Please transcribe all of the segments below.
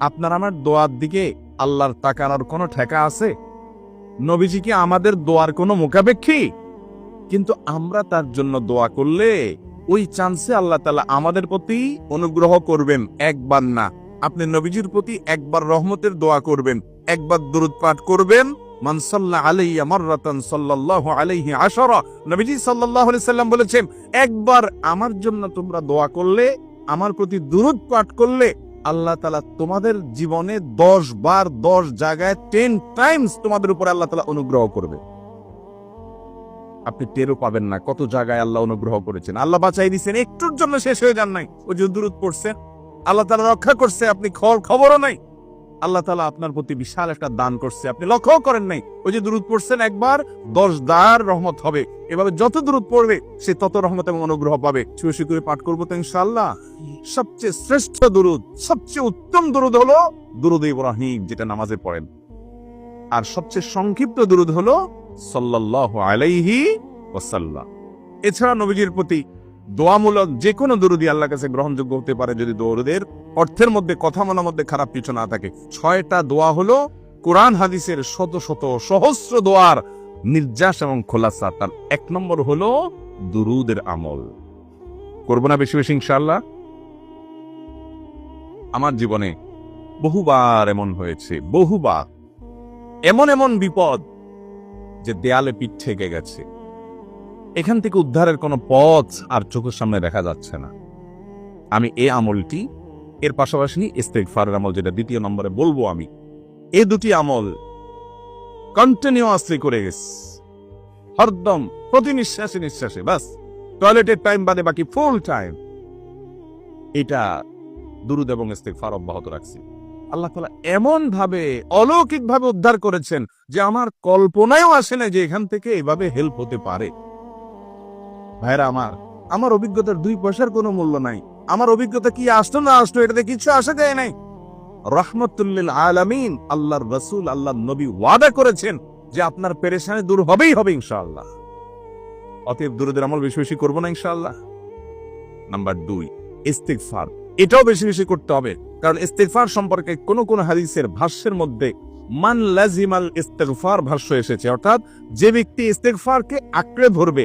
আপনার আমার দোয়ার দিকে আল্লাহর তাকানোর কোনো ঠেকা আছে? নবীজি কি আমাদের দোয়ার কোনো মোকাবেক্ষী কিন্তু আমরা তার জন্য দোয়া করলে ওই চান্সে আল্লাহ তালা আমাদের প্রতি অনুগ্রহ করবেন একবার না। আপনি নবীজির প্রতি একবার রহমতের দোয়া করবেন, একবার দুরুদ পাঠ করবেন। মানসাল্লাহ আলাইহি নবীজি বলেছেন, একবার আমার জন্য তোমরা দোয়া করলে, আমার প্রতি দুরুদ পাঠ করলে আল্লাহ তালা তোমাদের জীবনে দশ বার দশ জায়গায় টেন টাইমস তোমাদের উপরে আল্লাহ তালা অনুগ্রহ করবে। আপনি টেরও পাবেন না কত জায়গায় আল্লাহ অনুগ্রহ করেছেন। আল্লাহ বাঁচাই দিচ্ছেন একটুর জন্য শেষ হয়ে যান নাই। ওই যে দূরত পড়ছে, আল্লাহ তালা রক্ষা করছে, আপনি খবর খবরও নাই। আল্লাহ তালা আপনার প্রতি বিশাল একটা দান করছে। আপনি লক্ষ্য করেন নাই, ওই যে দূরত পড়ছেন, একবার দশ দার রহমত হবে। এভাবে যত দূরত পড়বে, সে তত রহমত এবং অনুগ্রহ পাবে। শুয়ে করে পাঠ করব তো ইনশাল্লাহ সবচেয়ে শ্রেষ্ঠ দুরুদ, সবচেয়ে উত্তম দুরুদ হলো দুরুদ ইব্রাহিম, যেটা নামাজে পড়েন। আর সবচেয়ে সংক্ষিপ্ত দুরুদ হলো সাল্লাল্লাহু আলাইহি ওয়াসাল্লাম। এছাড়া নবীজির প্রতি দোয়ামূলক যে কোনো দুরুদি আল্লাহ কাছে গ্রহণযোগ্য হতে পারে, যদি দৌরদের অর্থের মধ্যে, কথা মনের মধ্যে খারাপ কিছু না থাকে। ছয়টা দোয়া হলো কোরআন, হাদিসের শত শত সহস্র দোয়ার নির্যাস এবং খোলাসা। তার এক নম্বর হলো দুরুদের আমল। করব না বেশি বেশি ইনশাল্লাহ আমার জীবনে বহুবার এমন হয়েছে, বহুবার। এমন এমন বিপদ যে দেয়ালে পিঠ থেকে গেছে। এখান থেকে উদ্ধারের কোনো পথ আর চোখের সামনে দেখা যাচ্ছে না। আমি এ আমলটি এর পাশাপাশি ইস্তেগফারের আমল, যেটা দ্বিতীয় নম্বরে বলব আমি, এ দুটি আমল কন্টিনিউয়াসলি করে গেছে। হরদম প্রতি নিঃশ্বাসে নিঃশ্বাসে বাস। টয়লেটের টাইম বাদে বাকি ফুল টাইম এটা দুরুদ এবং ইস্তেগফার অব্যাহত রাখছি। আল্লাহ তালা এমন ভাবে অলৌকিক ভাবে উদ্ধার করেছেন যে আমার কল্পনায়ও আসে না যে এখান থেকে এভাবে হেল্প হতে পারে। ভাইরা আমার আমার অভিজ্ঞতার দুই পয়সার কোনো মূল্য নাই। আমার অভিজ্ঞতা কি আসতো না আসতো এটাতে কিছু আসা যায় নাই। রহমতুল্লিল আলামিন আল্লাহর রসুল আল্লাহ নবী ওয়াদা করেছেন যে আপনার পেরেশানি দূর হবেই হবে ইনশাআল্লাহ। অতএব দূরদের আমল বেশি বেশি করব না ইনশাআল্লাহ। নাম্বার দুই, ইস্তিগফার। এটাও বেশি বেশি করতে হবে, কারণ ইস্তেগফার সম্পর্কে কোন কোন হাদিসের ভাষ্যের মধ্যে মান লাজিমাল ইস্তেগফার ভাষ্য এসেছে। অর্থাৎ যে ব্যক্তি ইস্তেগফারকে আঁকড়ে ধরবে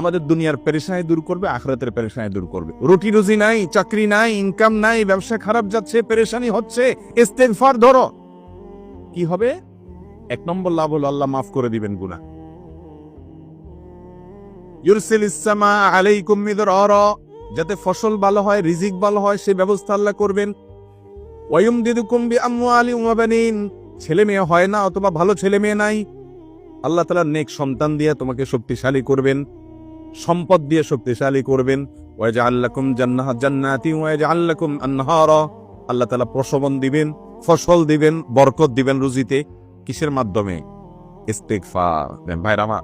আমাদের দুনিয়ার পেরেশানি দূর করবে, আখরাতের পেরেশানি দূর করবে। রুটি রুজি নাই, চাকরি নাই ইনকাম নাই, ব্যবসা খারাপ যাচ্ছে, পেরেশানি হচ্ছে, ইস্তেগফার ধরো। কি হবে? এক নম্বর লাভ হলো আল্লাহ মাফ করে দিবেন গুনাহ। ইউরসিল ইসসামা আলাইকুম মিদরারা, যাতে ফসল ভালো হয়, রিজিক ভালো হয় সে ব্যবস্থা আল্লাহ করবেন। ওয়ুম দিদুকুম বি আমওয়ালি ওয়া বানিন, ছেলে মেয়ে হয় না অথবা ভালো ছেলে মেয়ে নাই। আল্লাহ তাআলা নেক সন্তান দিয়ে তোমাকে শক্তিশালী করবেন। সম্পদ দিয়ে শক্তিশালী করবেন। ওয়াজআল লাকুম জান্নাহ জান্নাতি ওয়াজআল লাকুম আনহারা। আল্লাহ তাআলা প্রসবন দিবেন, ফসল দিবেন, বরকত দিবেন রুজিতে। কিসের মাধ্যমে? ইস্তেগফার। ভাইরা আমার,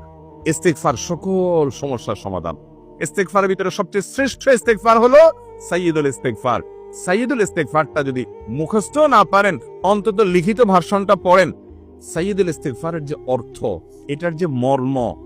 ইস্তেগফার সকল সমস্যার সমাধান। ইস্তেগফারের ভিতরে সবচেয়ে শ্রেষ্ঠ ইস্তেগফার হলো সাইয়্যিদুল ইস্তেগফার। সাইয়্যিদুল ইস্তেগফারটা যদি মুখস্থ না পারেন, অন্তত লিখিত ভার্সনটা পড়েন। সাইয়দুল ইস্তেগফারের যে অর্থ, এটার যে মর্ম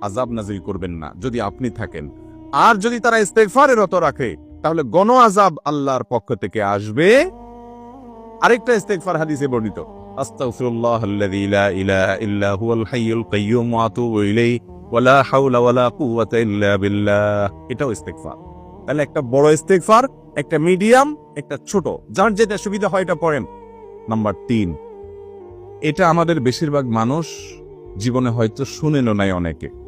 আজাব নাজিল করবেন না, যদি আপনি থাকেন। আর যদি তারা ইস্তেগফারে রত রাখে, তাহলে গণ আজাব আল্লাহর পক্ষ থেকে আসবে। আরেকটা ইস্তেগফার হাদিসে বর্ণিত ইল্লা বিল্লাহ। এটাও তাহলে একটা বড় একটা মিডিয়াম, একটা ছোট, যার যেটা সুবিধা হয় এটা নাম্বার তিন, এটা আমাদের বেশিরভাগ মানুষ জীবনে হয়তো শুনেনও নাই অনেকে।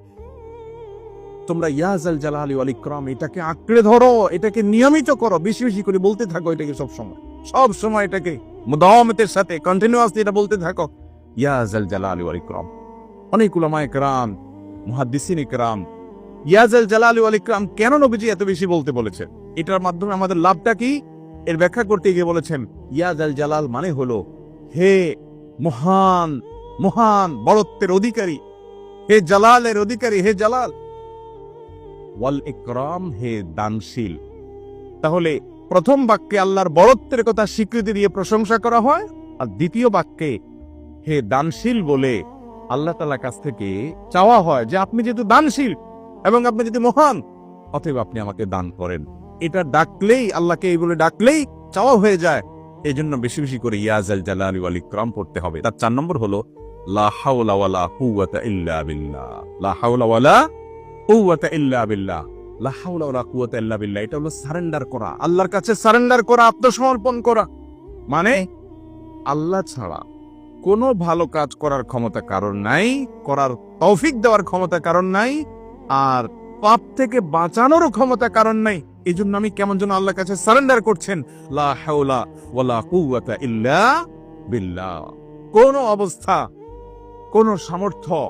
তোমরা ইয়াজাল জালালি ওয়াল ইকরাম এটাকে আঁকড়ে ধরো, এটাকে নিয়মিত করো, বেশি বেশি করে বলতে থাকো এটাকে সব সময়। সব সময় এটাকে মুদাওয়ামতের সাথে কন্টিনিউয়াসলি এটা বলতে থাকো। ইয়াজাল জালালি ওয়াল ইকরাম অনেক উলামা ইকরাম মুহাদ্দিসিন ইকরাম ইয়াজাল জালালি ওয়াল ইকরাম কেন নবীজি এত বেশি বলতে বলেছেন? এটার মাধ্যমে আমাদের লাভটা কি? এর ব্যাখ্যা করতে গিয়ে বলেছেন ইয়াজাল জালাল মানে হলো, হে মহান মহান বড়ত্বের অধিকারী, হে জালালের অধিকারী, হে জালাল ওয়াল ইকরাম, হে দানশীল। তাহলে প্রথম বাক্যে আল্লাহর বড়ত্বের কথা স্বীকৃতি দিয়ে প্রশংসা করা হয়, আর দ্বিতীয় বাক্যে হে দানশীল বলে আল্লাহ তালার কাছ থেকে চাওয়া হয় যে আপনি যেহেতু দানশীল এবং আপনি যদি মহান, অতএব আপনি আমাকে দান করেন। এটা ডাকলেই, আল্লাহকে এই বলে ডাকলেই চাওয়া হয়ে যায়। এই জন্য বেশি বেশি করে ইয়াজাল জালালি ওয়াল ইকরাম পড়তে হবে। তার চার নম্বর হলো, লা হাওলা ইল্লা বিল্লাহ। লা বিল্লাহ। এটা হলো সারেন্ডার করা। আল্লাহর কাছে সারেন্ডার করা, আত্মসমর্পণ করা। মানে আল্লাহ ছাড়া কোনো ভালো কাজ করার ক্ষমতা কারণ নাই, করার তৌফিক দেওয়ার ক্ষমতা কারণ নাই, আর পাপ থেকে বাঁচানোরও ক্ষমতা কারণ নাই। এই জন্য আমি কেমন যেন আল্লাহর কাছে সারেন্ডার করছেন, লা বিল্লাহ। কোন অবস্থা, কোন সামর্থ্য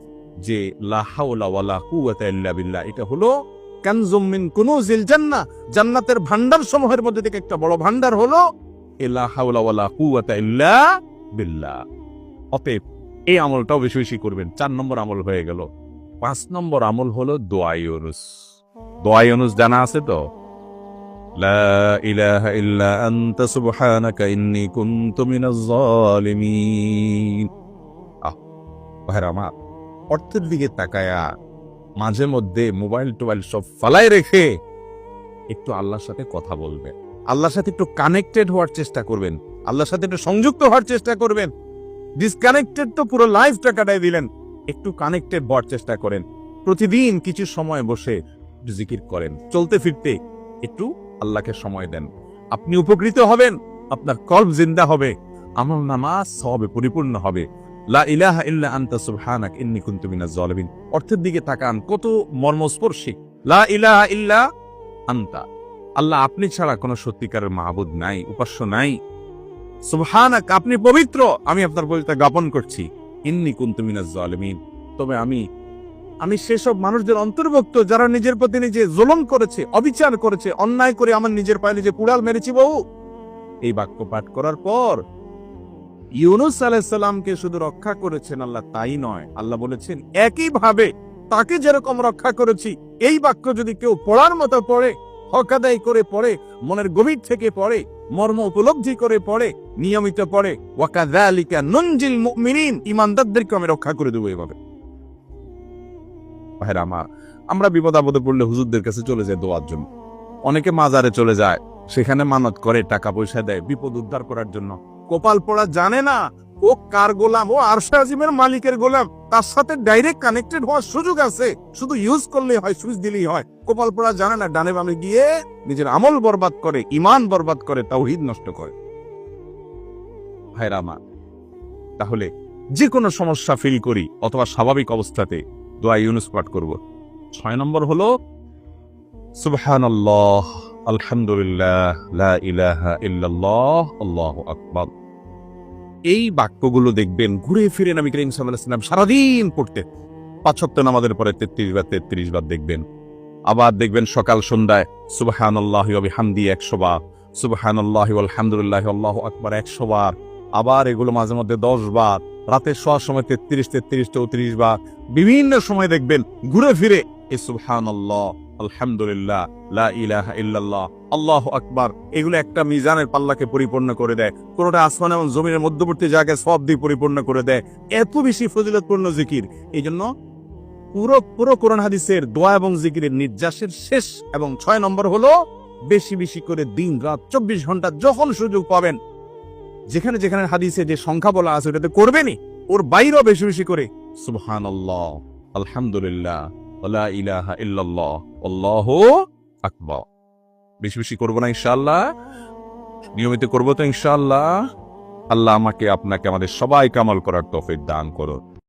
যে বিল্লাহ, এটা হলো কানজুম মিন কুনুজিল জান্নাহ জান্নাতের ভান্ডার সমূহের মধ্যে থেকে একটা বড় ভান্ডার হলো বিল্লাহ। অতএব এই আমলটাও বেশি বেশি করবেন, চার নম্বর আমল হয়ে গেল। পাঁচ নম্বর আমল হলো দোয়া ইউনুস। দোয়া ইউনুস জানা আছে তো? আমার অর্থের দিকে তাকায়া মাঝে মধ্যে মোবাইল টোবাইল সব ফালাই রেখে একটু আল্লাহর সাথে কথা বলবেন। আল্লাহর সাথে একটু কানেক্টেড হওয়ার চেষ্টা করবেন। আল্লাহর সাথে একটু সংযুক্ত হওয়ার চেষ্টা করবেন। ডিসকানেক্টেড তো পুরো লাইফটা কাটাই দিলেন। একটু কানেক্টেড হওয়ার চেষ্টা করেন। প্রতিদিন কিছু সময় বসে জিকির করেন। চলতে ফিরতে একটু আল্লাহকে সময় দেন। আপনি উপকৃত হবেন, আপনার কল্প জিন্দা হবে, আমল নামাজ সবে পরিপূর্ণ হবে। লা ইলাহা ইল্লা আনতা সুবহানাক, ইন্নী কুনতু মিনাজ জালিমিন। অর্থের দিকে তাকান, কত মর্মস্পর্শী। লা ইলাহা ইল্লা আনতা। আল্লাহ আপনি ছাড়া কোনো সত্যিকারের মাহবুদ নাই, উপাস্য নাই। সুবহানাক, আপনি পবিত্র। আমি আপনার পবিত্রতা জ্ঞাপন করছি। ইন্নি কুনতু মিনাজ জালিমিন। তবে আমি আমি সেসব মানুষদের অন্তর্ভুক্ত যারা নিজের প্রতি নিজে জুলুম করেছে, অবিচার করেছে, অন্যায় করে আমার নিজের পায়ে নিজে কুড়াল মেরেছি বউ। এই বাক্য পাঠ করার পর ইউনুস আলাইসাল্লামকে শুধু রক্ষা করেছেন আল্লাহ, তাই নয়। আল্লাহ বলেছেন, একইভাবে তাকে যেরকম রক্ষা করেছি, এই বাক্য যদি কেউ পড়ার মতো পড়ে, হকাদাই করে পড়ে, মনের গভীর থেকে পড়ে, মর্ম উপলব্ধি করে পড়ে, নিয়মিত পড়ে, ওয়াকাযালিকা নুনজিল মুমিনিন ইমানদারদেরকে আমি রক্ষা করে দেবো এভাবে। ভাইরা আমার, আমরা বিপদ আপদে পড়লে হুজুরদের কাছে চলে যায় দোয়ার জন্য। অনেকে মাজারে চলে যায়, সেখানে মানত করে, টাকা পয়সা দেয়, বিপদ উদ্ধার করার জন্য। কপাল পড়া জানে না? ও কার গোলাম? ও আরশা আজিমের মালিকের গোলাম। তার সাথে ডাইরেক্ট কানেক্টেড হওয়ার সুযোগ আছে। শুধু ইউজ করলেই হয় সুইচ দিলেই হয়। কপাল পড়া জানে না, ডানে বামে গিয়ে নিজের আমল বরবাদ করে ইমান বরবাদ করে, তাওহীদ নষ্ট করে। ভাইরা তাহলে যে কোনো সমস্যা ফিল করি অথবা স্বাভাবিক অবস্থাতে দোয়া ইউনুস পাঠ করব। ছয় নম্বর হলো, সুবহানাল্লাহ, আলহামদুলিল্লাহ, লা ইলাহা ইল্লাল্লাহ, আল্লাহু আকবার। এই বাক্যগুলো দেখবেন, ঘুরে ফিরে নবী করিম সাল্লাল্লাহু সারাদিন পড়তে। পাঁচ সপ্তাহ নামাজের পরে তেত্রিশ বার তেত্রিশ বার দেখবেন। আবার দেখবেন সকাল সন্ধ্যায়, সুবহানাল্লাহ ওয়া বিহামদি একশো বার, সুবহানাল্লাহ আলহামদুলিল্লাহ আল্লাহু আকবার একশো বার। আবার এগুলো মাঝে মধ্যে দশ বার, রাতে শোয়ার সময় তেত্রিশ তেত্রিশ, চৌত্রিশ বার। বিভিন্ন সময় দেখবেন, ঘুরে ফিরে এ সুবহানাল্লাহ। আলহামদুলিল্লাহ, লা ইলাহা ইল্লাল্লাহ, আল্লাহু আকবার। এগুলো একটা মিজানের পাল্লাকে পরিপূর্ণ করে দেয়। কোনটা আসমান এবং জমিনের মধ্যবর্তী জায়গায় সব দিয়ে পরিপূর্ণ করে দেয়। এত বেশি ফজিলতপূর্ণ জিকির। এই জন্য পুরো পুরো কোরআন হাদিসের দোয়া এবং জিকিরের নির্যাসের শেষ এবং ছয় নম্বর হলো বেশি বেশি করে দিন রাত চব্বিশ ঘণ্টা যখন সুযোগ পাবেন, যেখানে যেখানে হাদিসে যে সংখ্যা বলা আছে ওটাতে করবেনই। ওর বাইরেও বেশি বেশি করে। সুবহান আল্লাহ আলহামদুলিল্লাহ ইলাহা ইল্লাল্লাহ। আল্লাহু আকবর। বেশি বেশি করব না ইনশাল্লাহ নিয়মিত করব তো ইনশাল্লাহ আল্লাহ আমাকে, আপনাকে, আমাদের সবাই কামাল করার তফিক দান করুন।